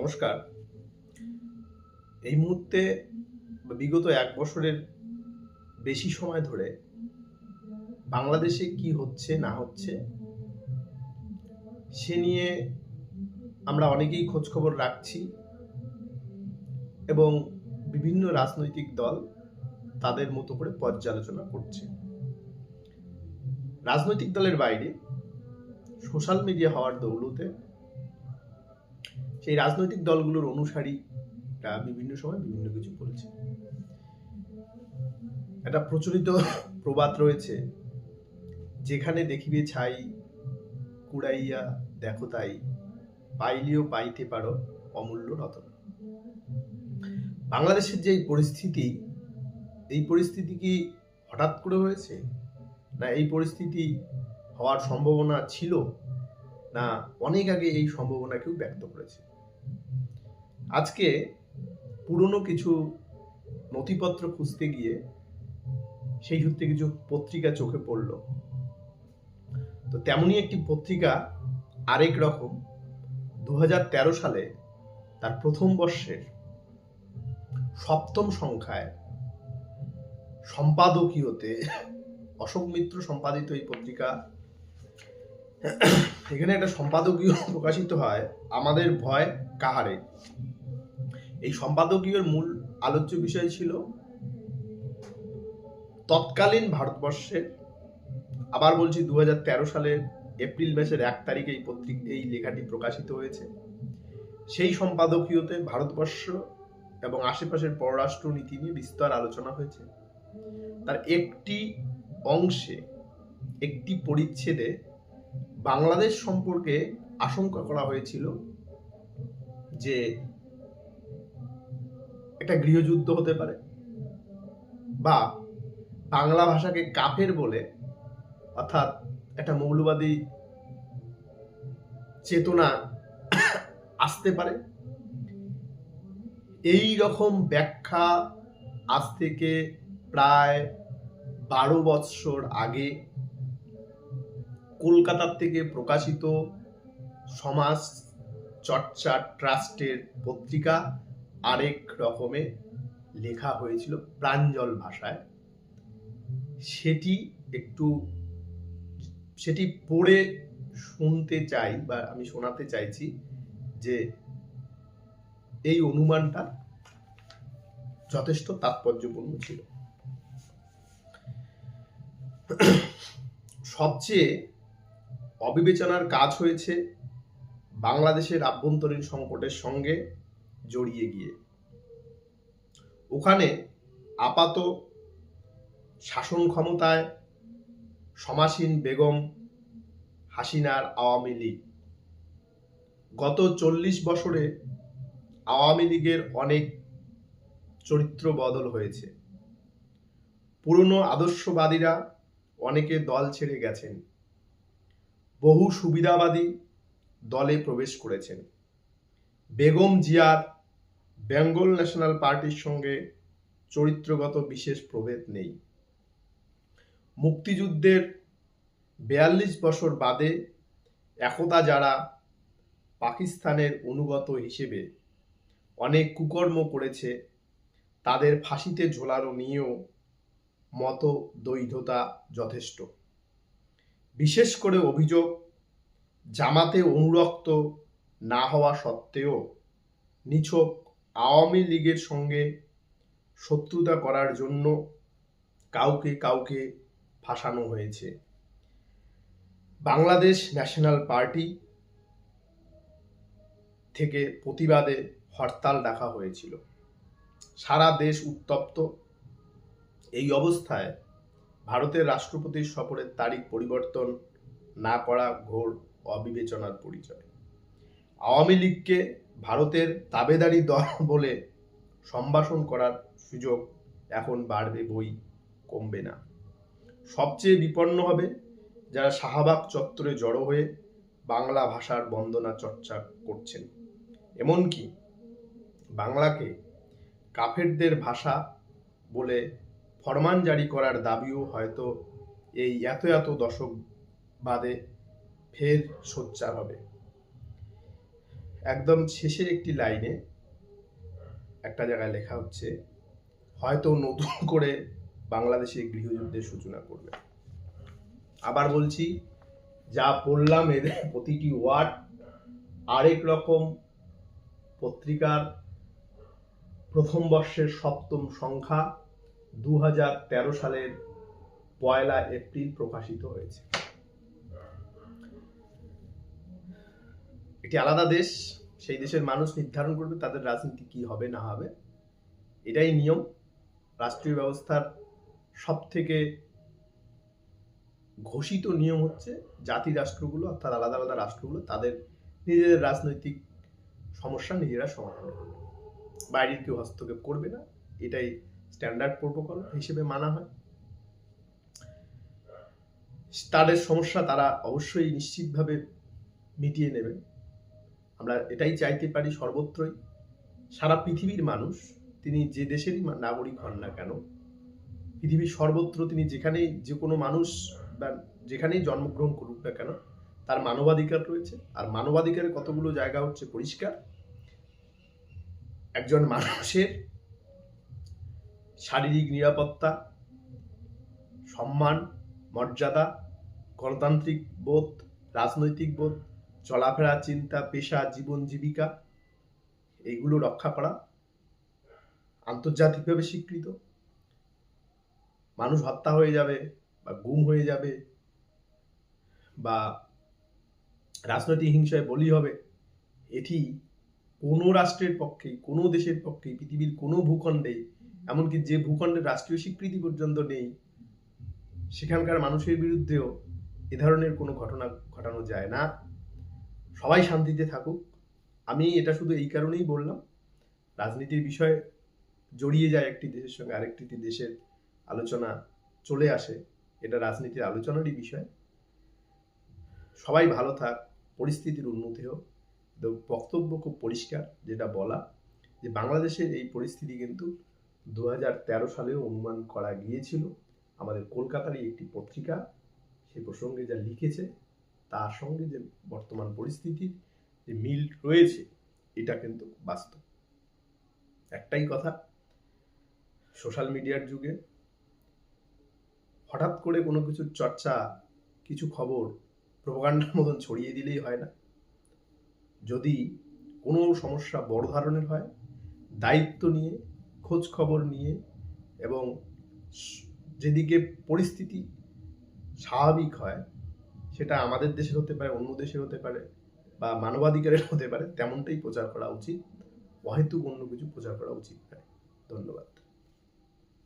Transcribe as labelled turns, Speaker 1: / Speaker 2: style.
Speaker 1: নমস্কার। এই মুহূর্তে বিগত এক বছরের বেশি সময় ধরে বাংলাদেশে কি হচ্ছে, না হচ্ছে, সে নিয়ে আমরা অনেকেই খোঁজখবর রাখছি এবং বিভিন্ন রাজনৈতিক দল তাদের মতো করে পর্যালোচনা করছে। রাজনৈতিক দলের বাইরে সোশ্যাল মিডিয়া হওয়ার দৌলতে সেই রাজনৈতিক দলগুলোর অনুসারীরা বিভিন্ন সময় বিভিন্ন কিছু বলেছে। একটা প্রচলিত প্রবাদ রয়েছে, যেখানে দেখিবে ছাই, কুড়াইয়া, দেখো তাই, পাইলেও পাইতে পারো অমূল্য রতন। বাংলাদেশের যে পরিস্থিতি, এই পরিস্থিতি কি হঠাৎ করে হয়েছে? না এই পরিস্থিতি হওয়ার সম্ভাবনা ছিল? না অনেক আগে এই সম্ভাবনাকেও ব্যক্ত করেছে? আজকে পুরনো কিছু নথিপত্র খুঁজতে গিয়ে সেই সূত্রে কিছু পত্রিকা চোখে পড়ল। তো তেমনই একটি পত্রিকা আরেক রকম দু হাজার তেরো সালে তার প্রথম বর্ষের সপ্তম সংখ্যায় সম্পাদকীয়তে অশোক মিত্র সম্পাদিত এই পত্রিকা। এখানে একটা সম্পাদকীয় প্রকাশিত হয়, আমাদের ভয় কাহারে? এই সম্পাদকীয়র মূল আলোচ্য বিষয় ছিল তৎকালীন ভারতবর্ষের আবার বলছি দু সালের এপ্রিল মাসের এক তারিখে এই পত্রিকা, এই লেখাটি প্রকাশিত হয়েছে। সেই সম্পাদকীয়তে ভারতবর্ষ এবং আশেপাশের পররাষ্ট্র নীতি নিয়ে বিস্তর আলোচনা হয়েছে। তার একটি অংশে, একটি পরিচ্ছেদে বাংলাদেশ সম্পর্কে আশঙ্কা করা হয়েছিল যে একটা গৃহযুদ্ধ হতে পারে। বা বাংলা ভাষাকে কাফের বলে অর্থাৎ একটা মৌলবাদী চেতনা আসতে পারে। এই রকম ব্যাখ্যা আজ থেকে প্রায় বারো বৎসর আগে কলকাতার থেকে প্রকাশিত সমাজ চর্চা ট্রাস্টের পত্রিকা আরেক রকমে লেখা হয়েছিল প্রাঞ্জল ভাষায়। সেটি একটু, সেটি পড়ে শুনতে চাই বা আমি শোনাতে চাইছি যে এই অনুমানটা যথেষ্ট তাৎপর্যপূর্ণ ছিল। সবচেয়ে অবিবেচনার কাজ হয়েছে বাংলাদেশের আভ্যন্তরীণ সংকটের সঙ্গে জড়িয়ে গিয়ে। ওখানে আপাত শাসন ক্ষমতায় সমাসীন বেগম হাসিনার আওয়ামী লীগ। গত চল্লিশ বছরে আওয়ামী লীগের অনেক চরিত্র বদল হয়েছে। পুরনো আদর্শবাদীরা অনেকে দল ছেড়ে গেছেন। বহু সুবিধাবাদী দলে প্রবেশ করেছেন। বেগম জিয়ার বেঙ্গল ন্যাশনাল পার্টির সঙ্গে চরিত্রগত বিশেষ প্রভেদ নেই। মুক্তিযুদ্ধের বেয়াল্লিশ বছর বাদে একদা যারা পাকিস্তানের অনুগত হিসেবে অনেক কুকর্ম করেছে, তাদের ফাঁসিতে ঝোলানো নিয়েও মত দৈধতা যথেষ্ট। বিশেষ করে অভিযোগ, জামাতে অনুরক্ত না হওয়া সত্ত্বেও নিছক আওয়ামী লীগের সঙ্গে শত্রুতা করার জন্য কাউকে কাউকে ফাঁসানো হয়েছে। বাংলাদেশ ন্যাশনাল পার্টি থেকে প্রতিবাদে হরতাল ডাকা হয়েছিল। সারা দেশ উত্তপ্ত। এই অবস্থায় ভারতের রাষ্ট্রপতির সফরের তারিখ পরিবর্তন না করা ঘোর অবিবেচনার পরিচয়। আওয়ামী লীগকে ভারতের তাবেদারি দল বলে সম্ভাষণ করার সুযোগ এখন বাড়বে বই কমবে না। সবচেয়ে বিপন্ন হবে যারা শাহবাগ চত্বরে জড়ো হয়ে বাংলা ভাষার বন্দনা চর্চা করছেন। এমনকি বাংলাকে কাফেরদের ভাষা বলে ফরমান জারি করার দাবিও হয়তো এই এত এত দশক বাদে ফের সোচ্চার হবে। একদম শেষের একটি লাইনে একটা জায়গায় লেখা হচ্ছে, হয়তো নতুন করে বাংলাদেশে গৃহযুদ্ধের সূচনা করবে। আবার বলছি, যা পড়লাম এদের প্রতিটি ওয়ার্ড, আরেক রকম পত্রিকার প্রথম বর্ষের সপ্তম সংখ্যা দু সালের পয়লা এপ্রিল প্রকাশিত হয়েছে। এটি আলাদা দেশ, সেই দেশের মানুষ নির্ধারণ করবে তাদের রাজনীতি কি হবে, না হবে। এটাই নিয়ম। রাষ্ট্রীয় ব্যবস্থার সব থেকে ঘোষিত নিয়ম হচ্ছে জাতি রাষ্ট্রগুলো, অর্থাৎ আলাদা আলাদা রাষ্ট্রগুলো, তাদের নিজেদের রাজনৈতিক সমস্যা নিজেরা সমাধান করবে। বাইরের কেউ হস্তক্ষেপ করবে না, এটাই স্ট্যান্ডার্ড প্রোটোকল হিসেবে মানা হয়। তাদের সমস্যা তারা অবশ্যই নিশ্চিতভাবে মিটিয়ে নেবে। আমরা এটাই চাইতে পারি সর্বত্রই। সারা পৃথিবীর মানুষ, তিনি যে দেশেরই নাগরিক হন না কেন, পৃথিবীর সর্বত্র তিনি যেখানেই যে কোনো মানুষ বা যেখানেই জন্মগ্রহণ করুক না কেন, তার মানবাধিকার রয়েছে। আর মানবাধিকারের কতগুলো জায়গা হচ্ছে পরিষ্কার। একজন মানুষের শারীরিক নিরাপত্তা, সম্মান, মর্যাদা, গণতান্ত্রিক বোধ, রাজনৈতিক বোধ চলাফেরা, চিন্তা, পেশা, জীবন, জীবিকা, এইগুলো রক্ষা করা আন্তর্জাতিকভাবে স্বীকৃত। মানুষ হত্যা হয়ে যাবে বা গুম হয়ে যাবে বা রাজনৈতিক হিংসায় বলি হবে, এটি কোনো রাষ্ট্রের পক্ষেই, কোনো দেশের পক্ষেই, পৃথিবীর কোনো ভূখণ্ডে এমনকি যে ভূখণ্ডের রাষ্ট্রীয় স্বীকৃতি পর্যন্ত নেই, সেখানকার মানুষের বিরুদ্ধেও এ ধরনের কোনো ঘটনা ঘটানো যায় না। সবাই শান্তিতে থাকুক। আমি এটা শুধু এই কারণেই বললাম, রাজনীতির বিষয়ে জড়িয়ে যায় একটি দেশের সঙ্গে আরেকটি দেশের আলোচনা চলে আসে, এটা রাজনীতির আলোচনারই বিষয়। সবাই ভালো থাক, পরিস্থিতির উন্নতি হোক। বক্তব্য খুব পরিষ্কার, যেটা বলা যে বাংলাদেশের এই পরিস্থিতি কিন্তু দু তেরো সালেও অনুমান করা গিয়েছিল। আমাদের কলকাতারই একটি পত্রিকা, সে প্রসঙ্গে যা লিখেছে তার সঙ্গে যে বর্তমান পরিস্থিতির যে মিল রয়েছে, এটা কিন্তু বাস্তব। একটাই কথা, সোশ্যাল মিডিয়ার যুগে হঠাৎ করে কোনো কিছুর চর্চা, কিছু খবর প্রোপাগান্ডার মতন ছড়িয়ে দিলেই হয় না। যদি কোনো সমস্যা বড় ধরনের হয়, দায়িত্ব নিয়ে, খোঁজ খবর নিয়ে এবং যেদিকে পরিস্থিতি স্বাভাবিক হয় সেটা আমাদের দেশের হতে পারে, অন্য দেশের হতে পারে, বা মানবাধিকারের হতে পারে, তেমনটাই প্রচার করা উচিত। অহেতুক অন্য কিছু প্রচার করা উচিত। নয় ধন্যবাদ।